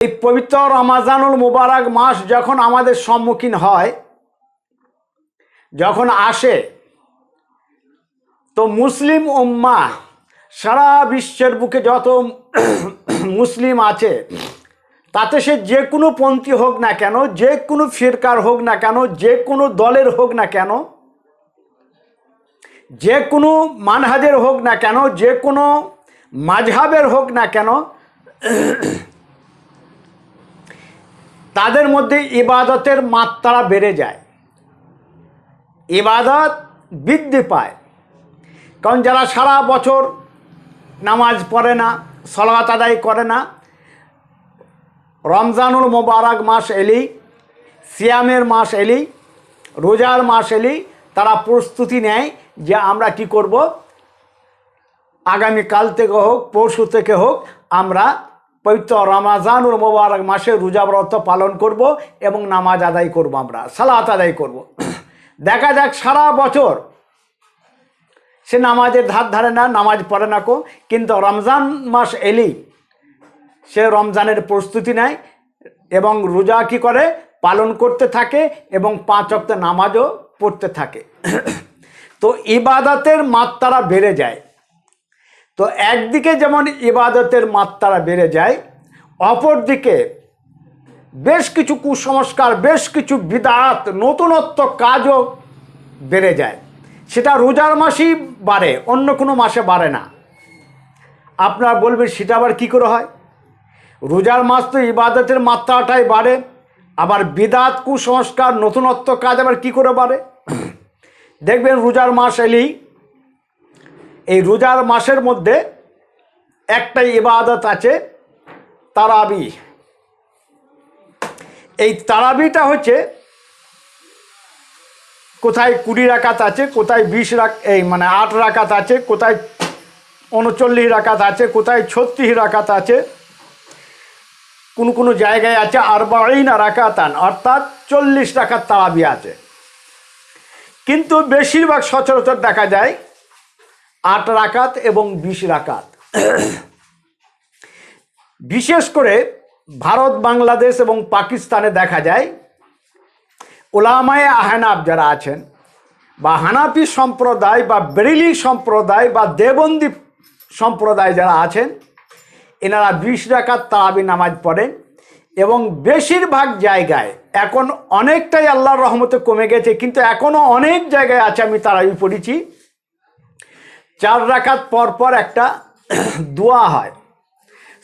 এই পবিত্র রমাজানুল মুবারক মাস যখন আমাদের সম্মুখীন হয়, যখন আসে, তো মুসলিম উম্মা সারা বিশ্বের বুকে যত মুসলিম আছে, তাতে সে যে কোনো পন্থী হোক না কেন, যে কোনো ফিরকার হোক না কেন, যে কোনো দলের হোক না কেন, যে কোনো মানহাজের হোক না কেন, যে কোনো মাঝহাবের হোক না কেন তাদের মধ্যে ইবাদতের মাত্রা বেড়ে যায়। ইবাদত বৃদ্ধি পায়। কারণ যারা সারা বছর নামাজ পড়ে না সলাত আদায় করে না, রমজানুল মোবারক মাস এলি, সিয়ামের মাস এলি, রোজার মাস এলি, তারা প্রস্তুতি নেয় যে আমরা কি করব? আগামীকাল থেকে হোক, পরশু থেকে হোক, আমরা পবিত্র রমাজানুর মোবারক মাসে রোজা ব্রত পালন করব এবং নামাজ আদায় করব আমরা, সালাত আদায় করব। দেখা যাক সারা বছর সে নামাজের ধার ধারে না, নামাজ পড়ে না কো, কিন্তু রমজান মাস এলেই সে রমজানের প্রস্তুতি নেয় এবং রোজা কি করে? পালন করতে থাকে এবং পাঁচ অক্ট নামাজও পড়তে থাকে। তো ইবাদতের মাত্রা বেড়ে যায়। তো একদিকে যেমন ইবাদতের মাত্রা বেড়ে যায়, অপরদিকে বেশ কিছু কুসংস্কার, বেশ কিছু বিদাত, নতুনত্ব কাজও বেড়ে যায়। সেটা রোজার মাসেই বাড়ে, অন্য কোনো মাসে বাড়ে না। আপনারা বলবেন, সেটা আবার কী করে হয়? রোজার মাস তো ইবাদতের মাত্রাটাই বাড়ে, আবার বিদাত, কুসংস্কার, নতুনত্ব কাজ আবার কী করে বাড়ে? দেখবেন রোজার মাস এলেই এই রোজার মাসের মধ্যে একটাই ইবাদত আছে, তারাবি। এই তারাবিটা হচ্ছে কোথায় কুড়ি রাকাত আছে, কোথায় বিশ রাখ এই মানে আট রাকাত আছে, কোথায় উনচল্লিশ রাকাত আছে, কোথায় ছত্রিশ রাকাত আছে। কোনো কোনো জায়গায় আছে আরবাইন রাকাতান, অর্থাৎ চল্লিশ টাকার তারাবি আছে। কিন্তু বেশিরভাগ সচরাচর দেখা যায় আট রাকাত এবং বিশ রাকাত। বিশেষ করে ভারত, বাংলাদেশ এবং পাকিস্তানে দেখা যায়, ওলামায়ে আহনাব যারা আছেন বা হানাপি সম্প্রদায় বা বেরিলি সম্প্রদায় বা দেবন্দি সম্প্রদায় যারা আছেন, এনারা বিশ রাকাত তারাবি নামাজ পড়েন এবং বেশিরভাগ জায়গায়, এখন অনেকটাই আল্লাহর রহমতে কমে গেছে, কিন্তু এখনও অনেক জায়গায় আছে আমি তারাবি পড়েছি। চার রাকাত পর পর একটা দোয়া হয়।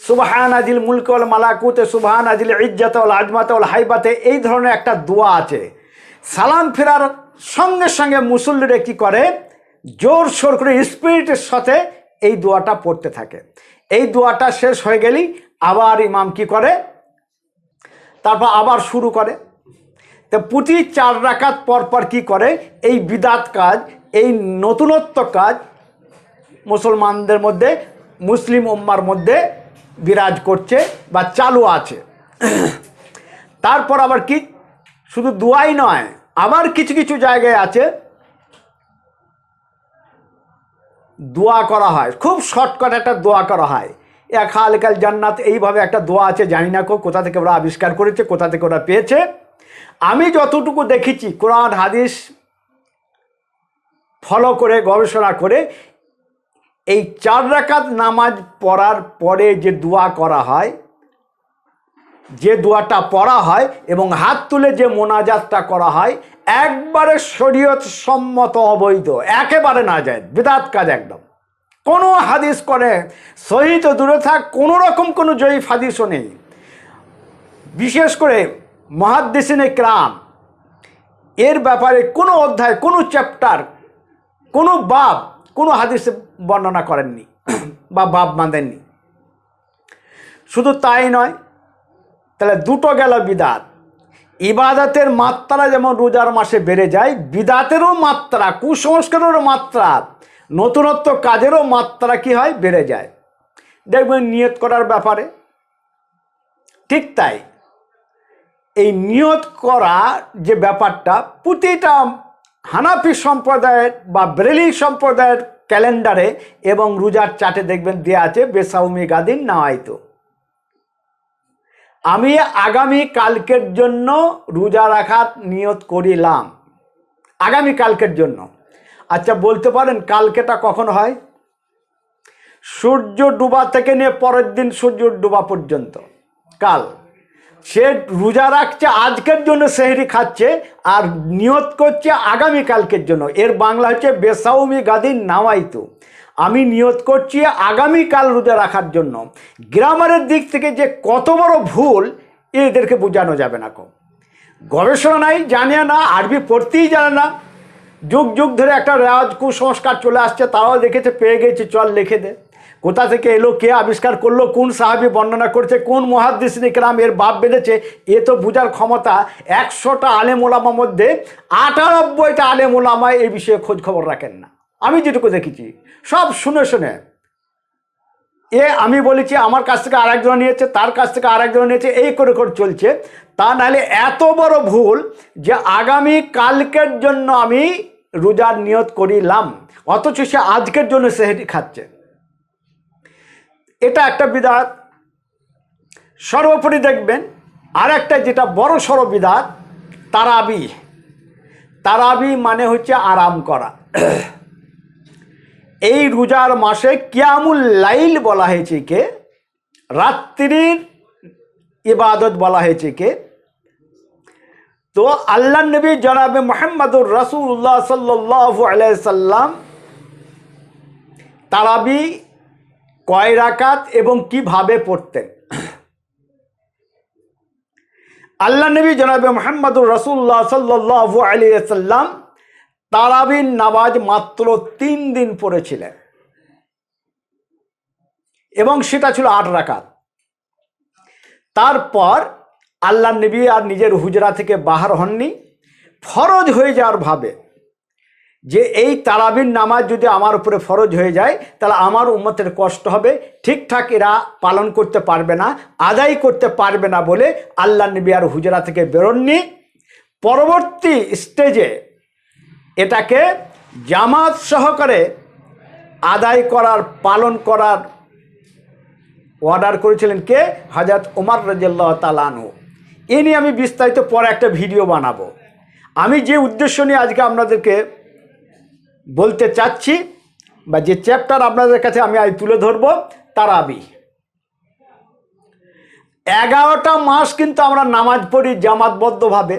সুবাহান আজিল মুলকল মালাকুতে, সুবাহান আজিল ইজ্জাতল আজমাতল হাইবাতে এই ধরনের একটা দোয়া আছে। সালাম ফেরার সঙ্গে সঙ্গে মুসল্লিরা কী করে? জোর সোর করে স্পিরিটের সাথে এই দোয়াটা পড়তে থাকে। এই দোয়াটা শেষ হয়ে গেলেই আবার ইমাম কি করে? তারপর আবার শুরু করে। তো প্রতি চার রাকাত পর পর কী করে? এই বিদাত কাজ, এই নতুনত্ব কাজ মুসলমানদের মধ্যে, মুসলিম উম্মার মধ্যে বিরাজ করছে বা চালু আছে। তারপর আবার কি? শুধু দুয়াই নয়, আবার কিছু কিছু জায়গায় আছে। দোয়া করা হয়, খুব শর্টকাট একটা দোয়া করা হয়। এক হালকাল জান্নাত, এইভাবে একটা দোয়া আছে, জানি না কো, কোথা থেকে ওরা আবিষ্কার করেছে, কোথা থেকে ওরা পেয়েছে। আমি যতটুকু দেখেছি, কোরআন, হাদিস ফলো করে, গবেষণা করে এই চার রাকাত নামাজ পড়ার পরে যে দোয়া করা হয়, যে দোয়াটা পড়া হয় এবং হাত তুলে যে মোনাজাতটা করা হয়, একবারে শরীয়ত সম্মত অবৈধ, একেবারে না যায় বিদাত কাজ একদম। কোনো হাদিস করে সহিত দূরে থাক, কোনো রকম কোনো জয়ীফ হাদিসও নেই। বিশেষ করে মহাদ্দেশিনে ক্রাম এর ব্যাপারে কোনো অধ্যায়, কোনো চ্যাপ্টার কোনো বাপ কোনো হাদিসে বর্ণনা করেননি বা বাব বাঁধেননি। শুধু তাই নয়, তাহলে দুটো গেল বিদাত। ইবাদতের মাত্রা যেমন রোজার মাসে বেড়ে যায়, বিদাতেরও মাত্রা, কুসংস্কারেরও মাত্রা, নতুনত্ব কাজেরও মাত্রা কি হয়? বেড়ে যায়। দেখবেন নিয়ত করার ব্যাপারে ঠিক তাই। এই নিয়ত করা যে ব্যাপারটা, প্রতিটা হানাফি সম্প্রদায়ের বা ব্রেলি সম্প্রদায়ের ক্যালেন্ডারে এবং রোজার চাটে দেখবেন দেওয়া আছে বেসাউমি গাদিন না হয়তো আমি আগামী কালকের জন্য রোজা রাখার নিয়ত করিলাম। আগামী কালকের জন্য। আচ্ছা বলতে পারেন কালকেটা কখন হয়? সূর্য ডুবা থেকে নিয়ে পরের দিন সূর্য ডুবা পর্যন্ত। কাল। সে রোজা রাখছে, আজকের জন্য সেহরি খাচ্ছে আর নিয়ত করছে আগামী কালকের জন্য। এর বাংলা হচ্ছে বেসাউমি গাদিন নাওয়াইতু। আমি নিয়ত করছি আগামীকাল রোজা রাখার জন্য। গ্রামারের দিক থেকে যে কত বড় ভুল এদেরকে বোঝানো যাবে না কম গবেষণা নাই, জানে না, আরবি পড়তেই জানে না। যুগ যুগ ধরে একটা রেওয়াজ কুসংস্কার চলে আসছে তারাও দেখেছে, পেয়ে গেছে, চল লিখে দে। কোথা থেকে এলো, কে আবিষ্কার করল, কোন সাহাবি বর্ণনা করছে, কোন মহাদিসিনী কেরাম এর বাপ বেঁধেছে, এ তো বোঝার ক্ষমতা একশোটা আলেম ওলামার মধ্যে আটানব্বইটা আলেম ওলামা এই বিষয়ে খোঁজ খবর রাখেন না। আমি যেটুকু দেখেছি, সব শুনে শুনে। এ আমি বলেছি, আমার কাছ থেকে আরেকজন নিয়েছে, তার কাছ থেকে আরেকজন নিয়েছে, এই করে করে চলছে। তা নাহলে এত বড় ভুল যে আগামী কালকের জন্য আমি রোজার নিয়ত করিলাম, অথচ সে আজকের জন্য সেহেরি খাচ্ছে। এটা একটা বিদাত। সর্বোপরি দেখবেন আর একটা যেটা বড় সড়ো বিদাত, তারাবি। তারাবি মানে হচ্ছে আরাম করা। এই রোজার মাসে কিয়ামুল লাইল বলা হয়েছে কে? রাত্রির ইবাদত বলা হয়েছে কে? তো আল্লাহ নবী জনাবে মোহাম্মদুর রসুল্লাহ সাল্লাহ আলাইসাল্লাম তারাবি কয় রাকাত এবং কীভাবে পড়তেন? আল্লাহ নবী জনাবে মোহাম্মদুর রসুল্লাহ সাল্লাহ আলিয়াল্লাম তারাবির নামাজ মাত্র তিন দিন পড়েছিলেন। এবং সেটা ছিল আট রাকাত। তারপর আল্লাহ নবী আর নিজের হুজরা থেকে বাহার হননি। ফরজ হয়ে যাওয়ার ভাবে যে এই তারাবির নামাজ যদি আমার উপরে ফরজ হয়ে যায়, তাহলে আমার উম্মতের কষ্ট হবে। ঠিকঠাক এরা পালন করতে পারবে না, আদায় করতে পারবে না বলে আল্লাহ নবী আর হুজরা থেকে বেরোননি। পরবর্তী স্টেজে এটাকে জামাত সহকারে আদায় করার, পালন করার অর্ডার করেছিলেন কে? হাজাত ওমর রাজিয়াল্লাহ তালানু এ নিয়ে আমি বিস্তারিত পরে একটা ভিডিও বানাবো। আমি যে উদ্দেশ্য নিয়ে আজকে আপনাদেরকে বলতে চাচ্ছি বা যে চ্যাপ্টার আপনাদের কাছে আমি আজ তুলে ধরবো তারাবি এগারোটা মাস কিন্তু আমরা নামাজ পড়ি জামাতবদ্ধভাবে,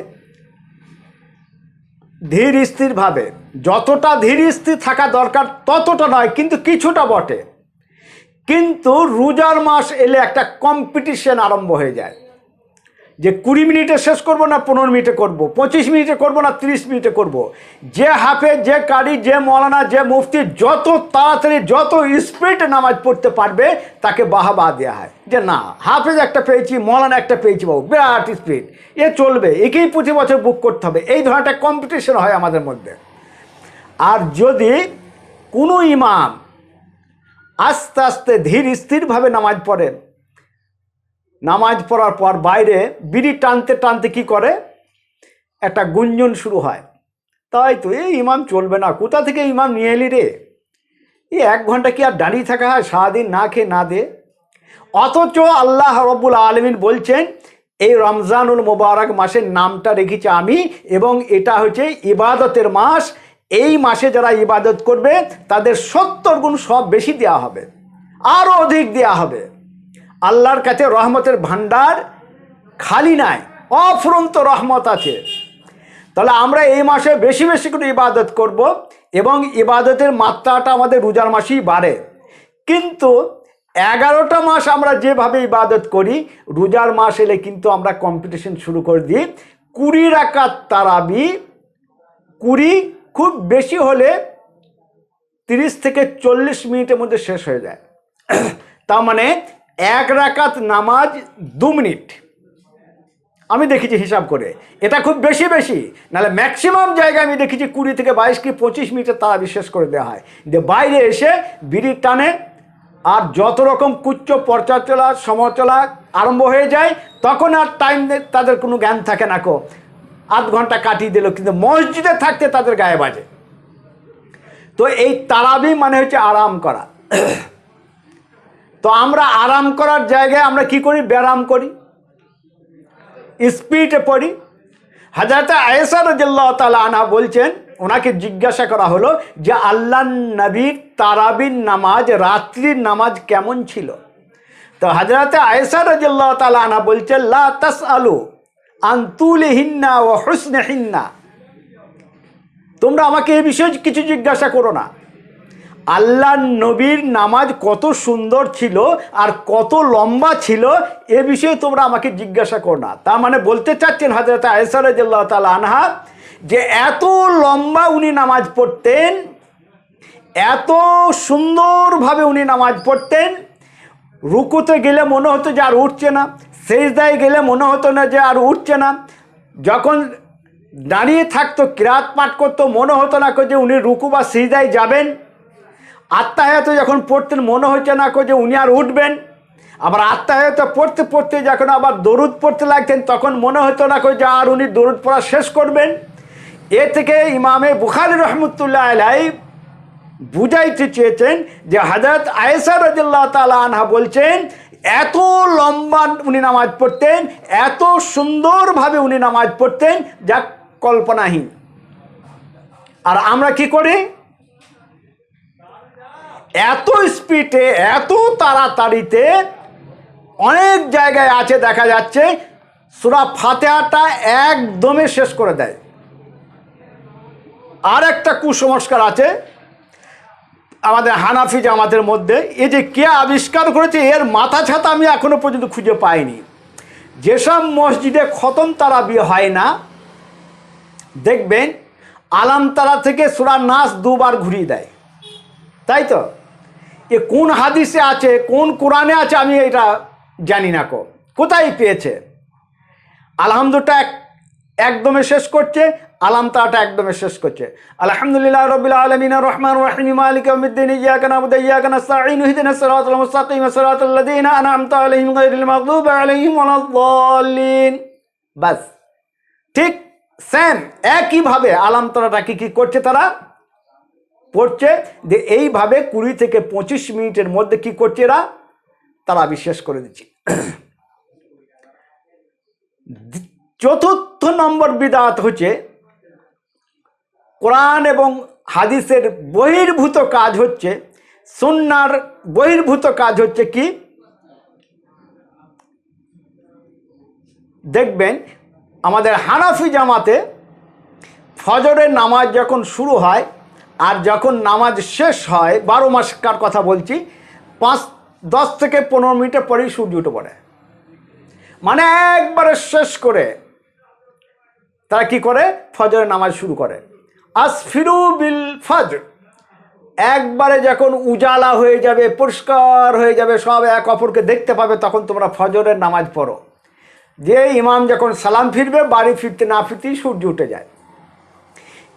ধীর স্থিরভাবে। যতটা ধীর স্থির থাকা দরকার ততটা নয়, কিন্তু কিছুটা বটে। কিন্তু রোজার মাস এলে একটা কম্পিটিশন আরম্ভ হয়ে যায়। যে কুড়ি মিনিটে শেষ করব না, পনেরো মিনিটে করব? পঁচিশ মিনিটে করব না, তিরিশ মিনিটে করব? যে হাফে, যে কারি, যে মৌলানা, যে মুফতি যত তাড়াতাড়ি, যত স্পিড নামাজ পড়তে পারবে, তাকে বাহাবা দেওয়া হয়। যে না, হাফেজ একটা পেয়েছি, মৌলানা একটা পেয়েছি বাবু, বিরাট স্পিড এ চলবে, একেই প্রতি বছর বুক করতে হবে। এই ধরনের একটা কম্পিটিশন হয় আমাদের মধ্যে। আর যদি কোনো ইমাম আস্তে আস্তে ধীর স্থিরভাবে নামাজ পড়েন নামাজ পড়ার পর বাইরে বিড়ি টানতে টানতে কি করে? একটা গুঞ্জন শুরু হয়। তাই তো এই ইমাম চলবে না। কোথা থেকে ইমাম নিয়ে এলি রে? এই এক ঘণ্টা কি আর দাঁড়িয়ে থাকা হয়? সারাদিন না খেয়ে না দে। অথচ আল্লাহ রব্বুল আলমিন বলছেন, এই রমজানুল মোবারক মাসের নামটা রেখেছি আমি এবং এটা হচ্ছে ইবাদতের মাস। এই মাসে যারা ইবাদত করবে, তাদের সত্তর গুণ সব বেশি দেওয়া হবে। আরও অধিক দেওয়া হবে। আল্লাহর কাছে রহমতের ভান্ডার খালি নাই, অফুরন্ত রহমত আছে। তাহলে আমরা এই মাসে বেশি বেশি করে ইবাদত করব এবং ইবাদতের মাত্রাটা আমাদের রোজার মাসেই বাড়ে। কিন্তু এগারোটা মাস আমরা যেভাবে ইবাদত করি, রোজার মাস এলে কিন্তু আমরা কম্পিটিশন শুরু করে দিই। কুড়ি রাকাত তারাবি, কুড়ি খুব বেশি হলে তিরিশ থেকে চল্লিশ মিনিটের মধ্যে শেষ হয়ে যায়। তার মানে এক রাকাত নামাজ দু মিনিট। আমি দেখেছি হিসাব করে। এটা খুব বেশি বেশি। নাহলে ম্যাক্সিমাম জায়গায় আমি দেখেছি কুড়ি থেকে বাইশ কি পঁচিশ মিনিটে তারা বিশ্বাস করে দেওয়া হয়। যে বাইরে এসে বিড়ির টানে আর যত রকম কুচ্চ পর্চা চলা আরম্ভ হয়ে যায়, তখন আর টাইম তাদের কোনো জ্ঞান থাকে না কো। আধ ঘণ্টা কাটিয়ে দিল, কিন্তু মসজিদে থাকতে তাদের গায়ে বাজে। তো এই তারাবি মানে হচ্ছে আরাম করা। তো আমরা আরাম করার জায়গায় আমরা কি করি? ব্যারাম করি। স্পিডে পড়ি। হাজারতে আয়েসা রাজিল্লাহ তালা আনা বলছেন, ওনাকে জিজ্ঞাসা করা হলো যে আল্লাহ নবীর তারাবির নামাজ, রাত্রির নামাজ কেমন ছিল? তো হাজরাতে আয়েসা রাজিল্লাহ তালা আনা বলছেন, লা তাস আলু আন্তুল হিন্না ও হুসন হিন্না তোমরা আমাকে এই বিষয়ে কিছু জিজ্ঞাসা করো না। আল্লাহ নবীর নামাজ কত সুন্দর ছিল আর কত লম্বা ছিল, এ বিষয়ে তোমরা আমাকে জিজ্ঞাসা করো না। তার মানে বলতে চাচ্ছেন হাজরত আয়সা রাজিল্লাহ তালা আনহা যে এত লম্বা উনি নামাজ পড়তেন, এত সুন্দরভাবে উনি নামাজ পড়তেন, রুকুতে গেলে মনে হতো যে আর উঠছে না, সেজদায় গেলে মনে হতো না যে আর উঠছে না। যখন দাঁড়িয়ে থাকতো, কিরাত পাঠ করতো, মনে হতো না যে উনি রুকু বা সিজদায় যাবেন। আত্মাহাত যখন পড়তেন, মনে হচ্ছে না যে উনি আর উঠবেন। আবার আত্মাহাত পড়তে পড়তে যখন আবার দরুদ পড়তে লাগতেন, তখন মনে হতো না যে আর উনি দরুদ পড়া শেষ করবেন। এ থেকে ইমামে বুখারি রহমতুল্লাহ আলাই বুঝাইতে চেয়েছেন যে হাজরত আয়েসা রাজিল্লাহ তালা আনহা বলছেন, এত লম্বা উনি নামাজ পড়তেন, এত সুন্দরভাবে উনি নামাজ পড়তেন যা কল্পনাহীন। আর আমরা কি করি? এত স্পিডে, এত তাড়াতাড়িতে অনেক জায়গায় আছে, দেখা যাচ্ছে, সুরা ফাতেহাটা একদমে শেষ করে দেয়। আর একটা কুসংস্কার আছে, আমাদের হানাফি জামাতের মধ্যে এ যে কে আবিষ্কার করেছে, এর মাথা ছাতা আমি এখনও পর্যন্ত খুঁজে পাইনি। যেসব মসজিদে খতম তারা বিয়ে হয় না, দেখবেন, আলামতারা থেকে সুরা নাচ দুবার ঘুরিয়ে দেয়। তাই তো? এ কোন হাদিসে আছে, কোন কোরআনে আছে, আমি এটা জানি না কো। কোথায় পেয়েছে? আলহামদুটা এক একদমে শেষ করছে আলাম তাটা একদমে শেষ করছে। আলহামদুলিল্লাহ রবিল আলমিন রহমান রহিম, মালিক উদ্দিন ইয়াক নাবুদ, ইয়াক নাস্তাঈন, ইহদিনা সিরাতাল মুস্তাকিম, সিরাতাল লাযিনা আনআমতা আলাইহিম গায়রিল মাগদুবি আলাইহিম ওয়ালাদ-দাল্লিন বাস, ঠিক সেম একইভাবে আলাম তারাটা কি কি করছে তারা? পড়ছে যে এইভাবে কুড়ি থেকে পঁচিশ মিনিটের মধ্যে কি করছে এরা? তারা বিশ্বাস করে দিচ্ছে চতুর্থ নম্বর বিদাত হচ্ছে, কোরআন এবং হাদিসের বহির্ভূত কাজ হচ্ছে, সুন্নার বহির্ভূত কাজ হচ্ছে কি? দেখবেন আমাদের হানাফি জামাতে ফজরের নামাজ যখন শুরু হয় আর যখন নামাজ শেষ হয়, বারো মাসকার কথা বলছি? পাঁচ, দশ থেকে পনেরো মিনিটের পরেই সূর্য উঠে পড়ে। মানে একবারে শেষ করে তারা কি করে? ফজরের নামাজ শুরু করে। আসফিরু বিল ফজর। একবারে যখন উজালা হয়ে যাবে, পরিষ্কার হয়ে যাবে, সব এক অপরকে দেখতে পাবে, তখন তোমরা ফজরের নামাজ পড়ো। যে ইমাম যখন সালাম ফিরবে, বাড়ি ফিরতে না ফিরতেই সূর্য উঠে যায়।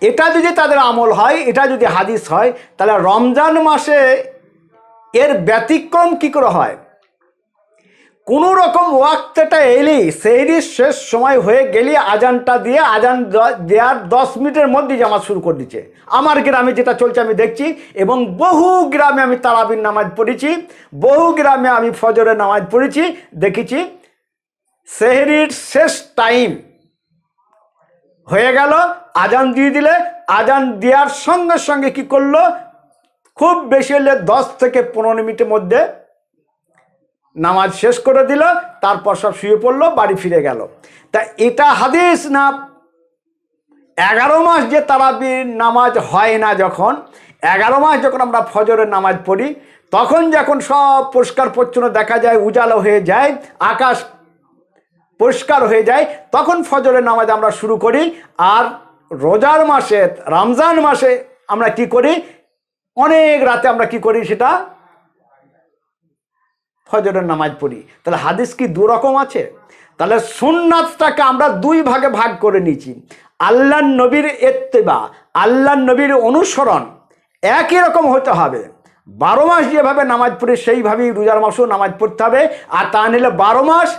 এটা যদি তাদের আমল হয়, এটা যদি হাদিস হয়, তাহলে রমজান মাসে এর ব্যতিক্রম কি করে হয়? কোনো রকম ওয়াক্তটা এলেই সেইরি শেষ সময় হয়ে গেলে আজানটা দিয়ে আজান দেওয়ার দশ মিনিটের মধ্যে জামাত শুরু করে দিচ্ছে। আমার গ্রামে যেটা চলছে আমি দেখছি এবং বহু গ্রামে আমি তারাবির নামাজ পড়েছি, বহু গ্রামে আমি ফজরের নামাজ পড়েছি, দেখেছি। সেহরির শেষ টাইম হয়ে গেল আজান দিয়ে দিলে, আজান দেওয়ার সঙ্গে সঙ্গে কি করল? খুব বেশি হলে দশ থেকে পনেরো মিনিটের মধ্যে নামাজ শেষ করে দিল, তারপর সব শুয়ে পড়ল, বাড়ি ফিরে গেল। তা এটা হাদিস না? এগারো মাস যে তারাবির নামাজ হয় না যখন, এগারো মাস যখন আমরা ফজরের নামাজ পড়ি, তখন যখন সব পরিষ্কার পরিচ্ছন্ন দেখা যায়, উজালো হয়ে যায়, আকাশ পরিষ্কার হয়ে যায়, তখন ফজরের নামাজ আমরা শুরু করি। আর রোজার মাসে, রমজান মাসে আমরা কি করি? অনেক রাতে আমরা কি করি সেটা? ফজরের নামাজ পড়ি। তাহলে হাদিস কি দু রকম আছে? তাহলে সুন্নাতটাকে আমরা দুই ভাগে ভাগ করে নিয়েছি। আল্লাহ নবীর এত্তেবা আল্লাহ নবীর অনুসরণ, একই রকম হতে হবে। বারো মাস যেভাবে নামাজ পড়ি, সেইভাবেই রোজার মাসেও নামাজ পড়তে হবে। আর তা নিলে বারো মাস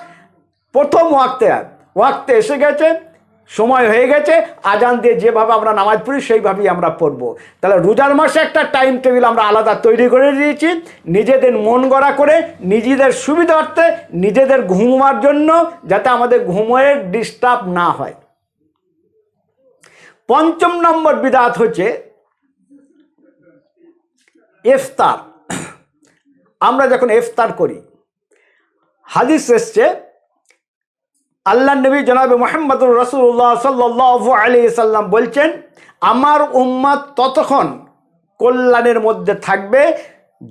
প্রথম ওয়াক্তে ওয়াক্তে এসে গেছে। সময় হয়ে গেছে, আজান দিয়ে যেভাবে আমরা নামাজ পড়ি, সেইভাবেই আমরা পড়ব। তাহলে রোজার মাসে একটা টাইম টেবিল আমরা আলাদা তৈরি করে দিয়েছি, নিজেদের মন গড়া করে, নিজেদের সুবিধার্থে নিজেদের ঘুমার জন্য যাতে আমাদের ঘুমের ডিস্টার্ব না হয়। পঞ্চম নম্বর বিদাত হচ্ছে ইফতার। আমরা যখন ইফতার করি, হাদিস এসছে আল্লাহ নবী জনাবে মোহাম্মদুর রসুল্লাহ সাল্লাহ আলি সাল্লাম বলছেন, আমার উম্মাদ ততক্ষণ কল্যাণের মধ্যে থাকবে,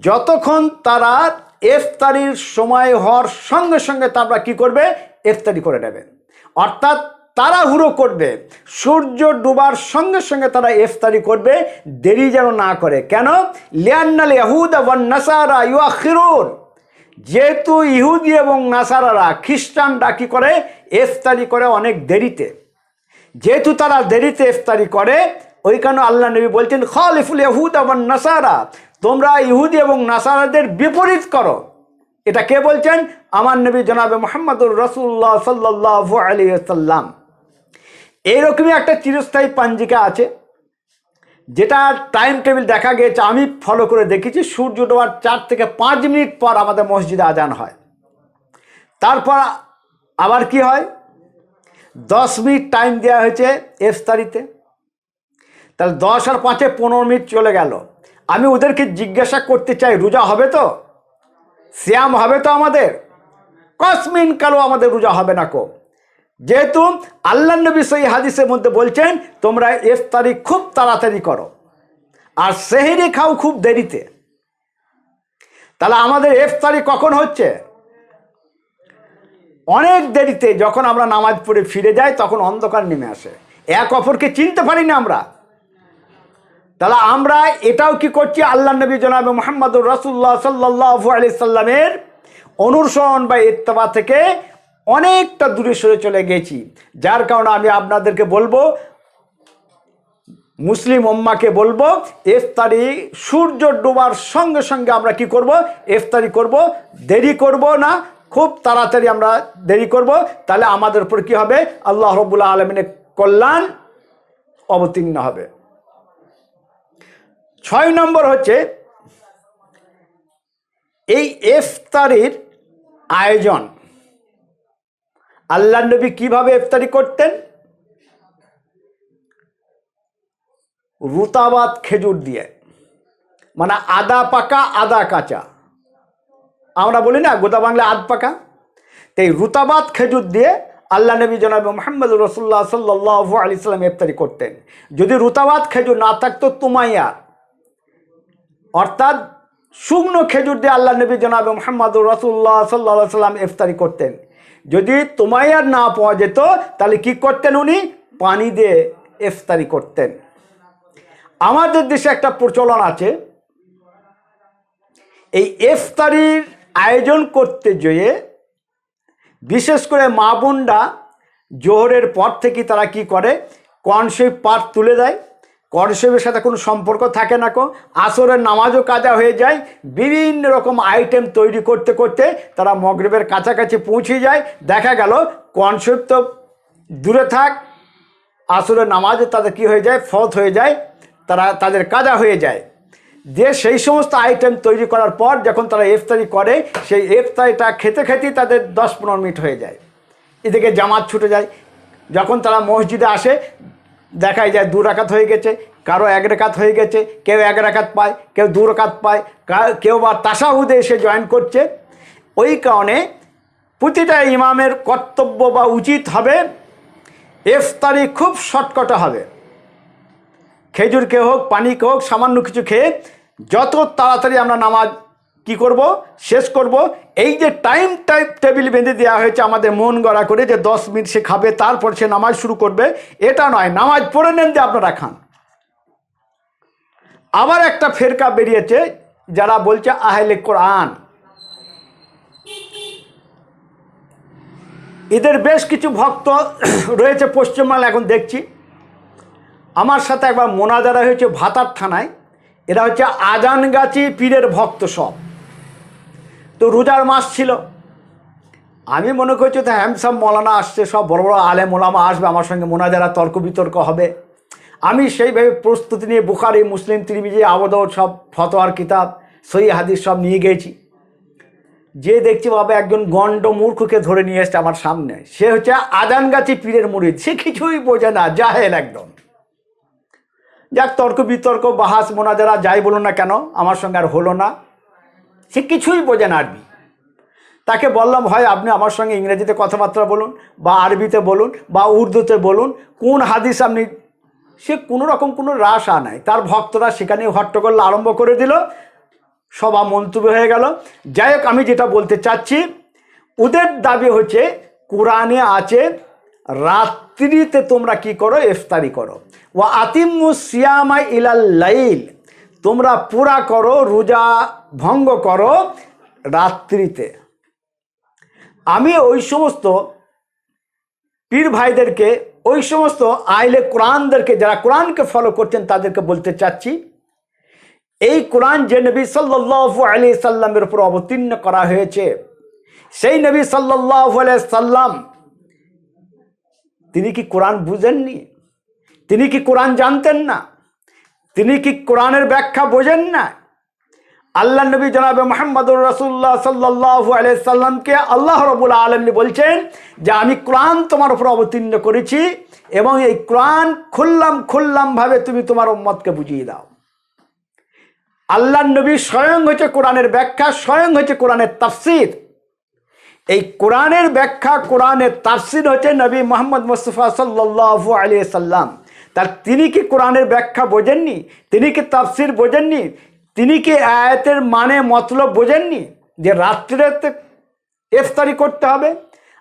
যতক্ষণ তারা ইফতারির সময় হওয়ার সঙ্গে সঙ্গে তারা কি করবে? ইফতারি করে নেবে। অর্থাৎ তাড়াহুড়ো করবে, সূর্য ডুবার সঙ্গে সঙ্গে তারা ইফতারি করবে, দেরি যেন না করে। কেন? লিয়ান্নাল ইয়াহুদ ওয়ান নাসারা ইউআখিরুন। যেহেতু ইহুদি এবং নাসারারা খ্রিস্টানরা কি করে, ইফতারি করে অনেক দেরিতে। যেহেতু তারা দেরিতে ইফতারি করে, ওই কারণে আল্লাহ নবী বলছেন খলিফুল ইহুদ এবং নাসারা, তোমরা ইহুদি এবং নাসারাদের বিপরীত করো। এটা কে বলছেন? আমার নবী জনাবে মোহাম্মদুর রসুল্লাহ সাল্লাহ আলী সাল্লাম এইরকমই একটা চিরস্থায়ী পাঞ্জিকা আছে। যেটা টাইম টেবিল দেখা গিয়েছে, আমি ফলো করে দেখেছি সূর্য ডোবার চার থেকে পাঁচ মিনিট পর আমাদের মসজিদে আজান হয়। তারপর আবার কি হয়? দশ মিনিট টাইম দেওয়া হয়েছে ইফতারিতে। তাহলে দশ আর পাঁচে পনেরো মিনিট চলে গেল। আমি ওদেরকে জিজ্ঞাসা করতে চাই, রোজা হবে তো? শ্যাম হবে তো আমাদের? কসমিন কালো আমাদের রোজা হবে না কো? যেহেতু আল্লাহ নবী সেই হাদিসের মধ্যে বলছেন, তোমরা ইফতারি খুব তাড়াতাড়ি করো আর সেহেরি খাও খুব দেরিতে। তাহলে আমাদের ইফতারি কখন হচ্ছে? অনেক দেরিতে যখন আমরা নামাজ পড়ে ফিরে যাই, তখন অন্ধকার নেমে আসে। এক অপরকে চিনতে পারি না আমরা। তাহলে আমরা এটাও কি করছি? আল্লাহ নবী জনাবে মোহাম্মদুর রসুল্লাহ সাল্লাহ আলি সাল্লামের অনুসরণ বা ইত্তবা থেকে অনেকটা দূরে সরে চলে গেছি। যার কারণে আমি আপনাদেরকে বলব, মুসলিম ওম্মাকে বলব, ইফতারি সূর্য ডোবার সঙ্গে সঙ্গে আমরা কি করব? ইফতারি করব। দেরি করব না, খুব তাড়াতাড়ি আমরা দেরি করব। তাহলে আমাদের উপর কি হবে? আল্লাহ রবুল্লা আলমিনের কল্যাণ অবতীর্ণ হবে। ছয় নম্বর হচ্ছে, এই ইফতারির আয়োজন। আল্লাহ নবী কীভাবে ইফতারি করতেন? রুতাবাত খেজুর দিয়ে। মানে আদা পাকা, আদা কাঁচা। আমরা বলি না গোদা বাংলা আদ পাকা? তাই এই রুতাবাত খেজুর দিয়ে আল্লাহ নবী জনাব মোহাম্মদ রসুল্লাহ সাল্লাহ আলি সাল্লাম ইফতারি করতেন। যদি রুতাবাত খেজুর না থাকতো তুমাইয়ার অর্থাৎ শুকনো খেজুর দিয়ে আল্লাহ নবী জনাব মোহাম্মদ রসুল্লাহ সাল্লাহ সাল্লাম ইফতারি করতেন। যদি তোমায় আর না পাওয়া যেত, তাহলে কি করতেন উনি? পানি দিয়ে ইফতারি করতেন। আমাদের দেশে একটা প্রচলন আছে। এই ইফতারির আয়োজন করতে যেয়ে বিশেষ করে মা বোনরা জোহরের পর থেকে তারা কি করে? কনসেপ পাট তুলে দেয়। কনসেপের সাথে কোনো সম্পর্ক থাকে না কো। আসরের নামাজও কাজা হয়ে যায়। বিভিন্ন রকম আইটেম তৈরি করতে করতে তারা মগরবের কাছাকাছি পৌঁছে যায়। দেখা গেল কনসেপ্ট তো দূরে থাক, আসরের নামাজও তাদের কি হয়ে যায়? ফত হয়ে যায়। তারা তাদের কাজা হয়ে যায়। যে সেই সমস্ত আইটেম তৈরি করার পর যখন তারা ইফতারি করে, সেই ইফতারিটা খেতে খেতেই তাদের দশ পনেরো মিনিট হয়ে যায়। এদিকে জামাত ছুটে যায়। যখন তারা মসজিদে আসে দেখাই যায়, দু রাকাত হয়ে গেছে, কারও এক রেখাত হয়ে গেছে, কেউ এক রেখাত পায়, কেউ দু রেখাত পায় কেউ বা তাসাহুদে এসে জয়েন করছে। ওই কারণে প্রতিটা ইমামের কর্তব্য বা উচিত হবে, ইফতারি খুব শর্টকটে হবে। খেজুরকে হোক পানিকে হোক, সামান্য কিছু খেয়ে যত তাড়াতাড়ি আমরা নামাজ কি করব? শেষ করব। এই যে টাইম টাইপ টেবিল বেঁধে দেওয়া হয়েছে আমাদের মন গড়া করে যে দশ মিনিট সে খাবে, তারপর সে নামাজ শুরু করবে, এটা নয়, নামাজ পড়ে নেন যে আপনারা খান। আবার একটা ফেরকা বেরিয়েছে, যারা বলছে, আহলে কোরআন। এদের বেশ কিছু ভক্ত রয়েছে পশ্চিমবাংলা এখন দেখছি। আমার সাথে একবার মোনাজারা হয়েছে ভাতার থানায়। এরা হচ্ছে আজানগাছি পীরের ভক্ত সব। তো রোজার মাস ছিল। আমি মনে করছি তো হ্যামসাম মৌলানা আসছে, সব বড় বড় আলেম মোলামা আসবে, আমার সঙ্গে মোনাজারা, তর্ক বিতর্ক হবে। আমি সেইভাবে প্রস্তুতি নিয়ে বুখারি, মুসলিম, ত্রিমিজি আবদ সব ফতোয়ার কিতাব সই হাদিস সব নিয়ে গেছি। যে দেখছি বাবা একজন গণ্ড মূর্খকে ধরে নিয়ে এসছে আমার সামনে। সে হচ্ছে আদানগাছি পীরের মুড়িদ। সে কিছুই বোঝে না, জাহেল একদম। যাক, তর্ক বিতর্ক, বাহাস, মোনাজারা, যাই বলুন না কেন, আমার সঙ্গে আর হলো না। সে কিছুই বোঝে না আরবি। তাকে বললাম হয় আপনি আমার সঙ্গে ইংরেজিতে কথাবার্তা বলুন বা আরবিতে বলুন বা উর্দুতে বলুন, কোন হাদিস আপনি সে কোনো রকম কোনো রাস নাই। তার ভক্তরা সেখানে হট্টগোল আরম্ভ করে দিল। সভা মন্তব্য হয়ে গেল। যাই হোক, আমি যেটা বলতে চাচ্ছি, ওদের দাবি হচ্ছে, কোরআনে আছে, রাত্রিতে তোমরা কি করো? ইফতারি করো। ও আতিমু সিয়ামা ইলাল লাইল, তোমরা পুরা করো রোজা ভঙ্গ করো রাত্রিতে। আমি ওই সমস্ত পীর ভাইদেরকে, ওই সমস্ত আইলে কোরআনদেরকে, যারা কোরআনকে ফলো করছেন তাদেরকে বলতে চাচ্ছি, এই কোরআন যে নবী সাল্লাল্লাহু আলি সাল্লামের উপর অবতীর্ণ করা হয়েছে, সেই নবী আলাইহি সাল্লাম, তিনি কি কোরআন বুঝেননি? তিনি কি কোরআন জানতেন না? তিনি কি কোরআনের ব্যাখ্যা বোঝেন না? আল্লাহ নবী জনাবে মোহাম্মদুর রসুল্লাহ সাল্লাহ সাল্লামকে আল্লাহ রবুল আলমী বলছেন যে আমি কোরআন তোমার উপর অবতীর্ণ করেছি এবং এই কোরআন খুললাম খুললামভাবে তুমি তোমার উম্মতকে বুঝিয়ে দাও। আল্লাহ নবী স্বয়ং হচ্ছে কোরআনের ব্যাখ্যা, স্বয়ং হচ্ছে কোরআনের তাফসির। এই কোরআনের ব্যাখ্যা, কোরআনের তাফসির হচ্ছে নবী মোহাম্মদ মুস্তফা সাল্লাহ আলী সাল্লাম। তার তিনি কি কোরআনের ব্যাখ্যা বোঝেননি? তিনি কি তাফসির বোঝেননি? তিনি কি আয়াতের মানে মতলব বোঝেননি? যে রাত্রিতে ইফতারি করতে হবে।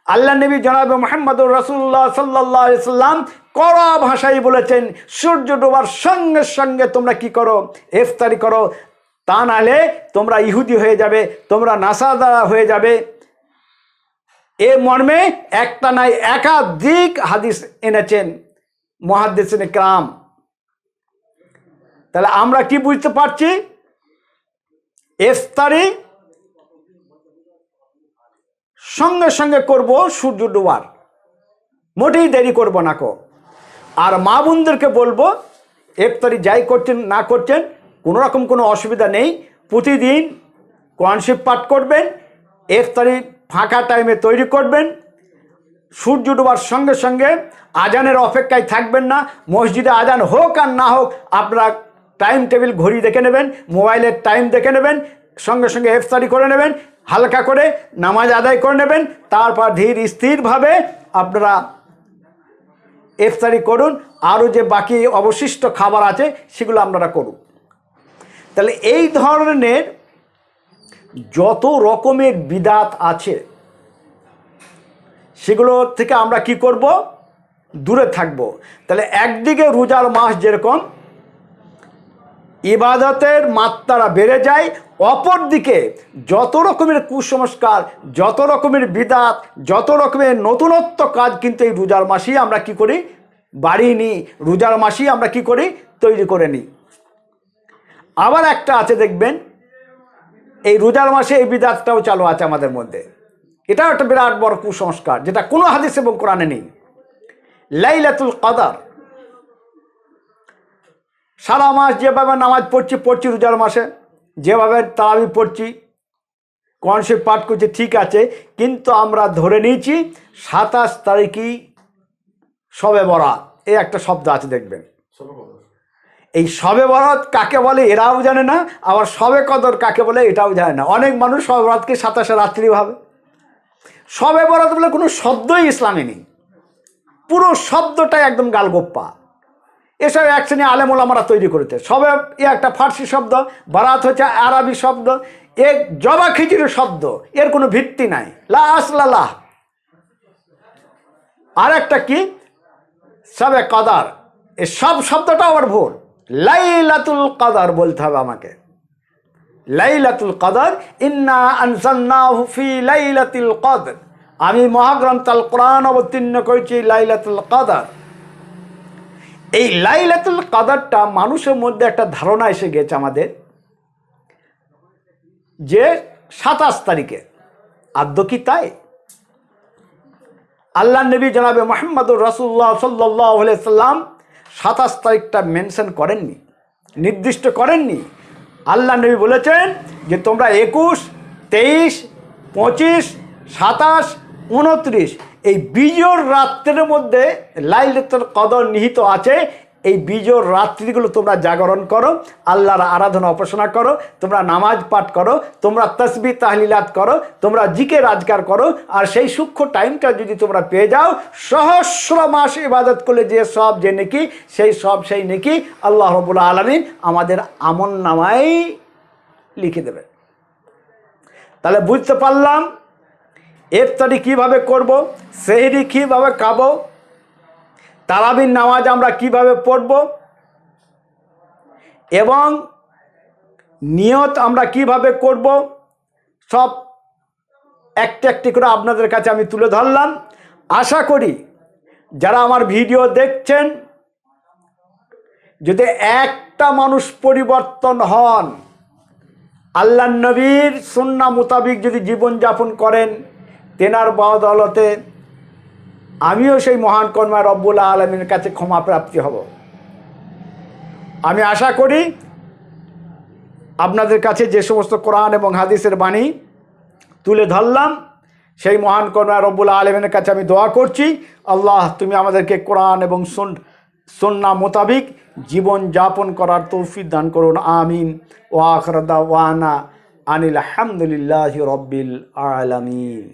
আল্লাহ নবী জনাবে মোহাম্মদুর রসুল্লাহ সাল্লাহ সাল্লাম কড়া ভাষায় বলেছেন, সূর্য ডোবার সঙ্গে সঙ্গে তোমরা কি করো? ইফতারি করো। তা নাহলে তোমরা ইহুদি হয়ে যাবে, তোমরা নাসাদারা হয়ে যাবে। এ মর্মে একটা নাই একাধিক হাদিস এনেছেন মহাদিসিন ক্রাম। তাহলে আমরা কি বুঝতে পারছি? ইফতারি সঙ্গে সঙ্গে করব সূর্য ডোবার। মোটেই দেরি করব না কো। আর মা বোনদেরকে বলব, ইফতারি যাই করছেন, না করছেন কোনো রকম কোনো অসুবিধা নেই। প্রতিদিন কোরআনশিপ পাঠ করবেন, ইফতারি ফাঁকা টাইমে তৈরি করবেন। সূর্য ডোবার সঙ্গে সঙ্গে আজানের অপেক্ষায় থাকবেন না। মসজিদে আজান হোক আর না হোক, আপনারা টাইম টেবিল ঘড়ি দেখে নেবেন, মোবাইলের টাইম দেখে নেবেন, সঙ্গে সঙ্গে ইফতারি করে নেবেন, হালকা করে নামাজ আদায় করে নেবেন, তারপর ধীর স্থিরভাবে আপনারা ইফতারি করুন, আরও যে বাকি অবশিষ্ট খাবার আছে সেগুলো আপনারা করুন। তাহলে এই ধরনের যত রকমের বিদাত আছে, সেগুলো থেকে আমরা কি করব? দূরে থাকব। তাহলে একদিকে রোজার মাস যেরকম ইবাদতের মাত্রা বেড়ে যায়, অপরদিকে যত রকমের কুসংস্কার, যত রকমের বিদাত, যত রকমের নতুনত্ব কাজ কিন্তু এই রোজার মাসেই আমরা কি করি? বাড়িয়ে নিই। রোজার মাসেই আমরা কি করি? তৈরি করে নিই। আবার একটা আছে দেখবেন, এই রোজার মাসে এই বিদাতটাও চালু আছে আমাদের মধ্যে। এটাও একটা বিরাট বড় কুসংস্কার, যেটা কোনো হাদিস এবং কোরআনে নেই। লাইলাতুল কাদার সারা মাস যেভাবে নামাজ পড়ছি পড়ছি রোজার মাসে। যেভাবে তারাবি পড়ছি কনসেপ্ট পাঠ করছি ঠিক আছে কিন্তু আমরা ধরে নিয়েছি সাতাশ তারিখই সবে বরাত। এই একটা শব্দ আছে দেখবেন। এই সবে বরাত কাকে বলে এরাও জানে না আবার সবে কদর কাকে বলে এটাও জানে না। অনেক মানুষ সবে বরাতকে সাতাশে রাত্রি ভাবে। সবে বরাত বলে কোনো শব্দই ইসলামে নেই। পুরো শব্দটাই একদম গালগোপ্পা। এসব এক শ্রেণি আলেমুল আমরা তৈরি করেছে। সবে এ একটা ফার্সি শব্দ, বারাত হচ্ছে আরবি শব্দ, এ জবা খিচুড়ির শব্দ, এর কোনো ভিত্তি নাই। লা আর একটা কি? সবে কদার। এ সব শব্দটা আবার ভুল। লাইলাতুল কদার বলতে হবে আমাকে। লাইলাতুল কদর, ইন্না আনসালনাহু ফি লাইলাতুল কদর। আমি মহাগ্রন্থ আল কোরআন অবতীর্ণ করেছি লাইলাতুল কদর। এই লাইলাতুল কাদারটা মানুষের মধ্যে একটা ধারণা এসে গেছে আমাদের যে সাতাশ তারিখে। আদ্য কি তাই? আল্লাহ নবী জনাবে মোহাম্মদুর রাসুল্লাহ সাল্লাহ সাল্লাম সাতাশ তারিখটা মেনশন করেননি, নির্দিষ্ট করেননি। আল্লাহ নবী বলেছেন যে তোমরা একুশ, তেইশ, পঁচিশ, সাতাশ, উনত্রিশ এই বিজোর রাত্রের মধ্যে লাইলাতুল কদর নিহিত আছে। এই বিজোর রাত্রিগুলো তোমরা জাগরণ করো, আল্লাহর আরাধনা উপাসনা করো, তোমরা নামাজ পাঠ করো, তোমরা তসবি তাহলিলাত করো, তোমরা জিকে রাজগার করো, আর সেই সূক্ষ্ম টাইমটা যদি তোমরা পেয়ে যাও, সহস্র মাস ইবাদত করলে যে সব, যে নেকি, সেই সব, সেই নেকি আল্লাহ রবুল্লা আলমিন আমাদের আমন নামাই লিখে দেবে। তাহলে বুঝতে পারলাম ইফতারি কীভাবে করব, সেহরি কীভাবে খাব, তারাবির নামাজ আমরা কীভাবে পড়ব, এবং নিয়ত আমরা কীভাবে করব, সব একটি একটি করে আপনাদের কাছে আমি তুলে ধরলাম। আশা করি যারা আমার ভিডিও দেখছেন, যদি একটা মানুষ পরিবর্তন হন আল্লাহ নবীর সুন্না মোতাবিক যদি জীবনযাপন করেন তেনার বদলতে আমিও সেই মহান কর্মা রব্বুল আলমীর কাছে ক্ষমা প্রাপ্তি হব। আমি আশা করি আপনাদের কাছে যে সমস্ত কোরআন এবং হাদিসের বাণী তুলে ধরলাম, সেই মহান কর্মা রব্বুল আলমের কাছে আমি দোয়া করছি, আল্লাহ তুমি আমাদেরকে কোরআন এবং সুন সন্না মোতাবিক জীবন যাপন করার তৌফিক দান করুন, আমিন। ওয়াখরদা ওয়ানা আনিল আলহামদুলিল্লাহ রব্বিল আলামিন।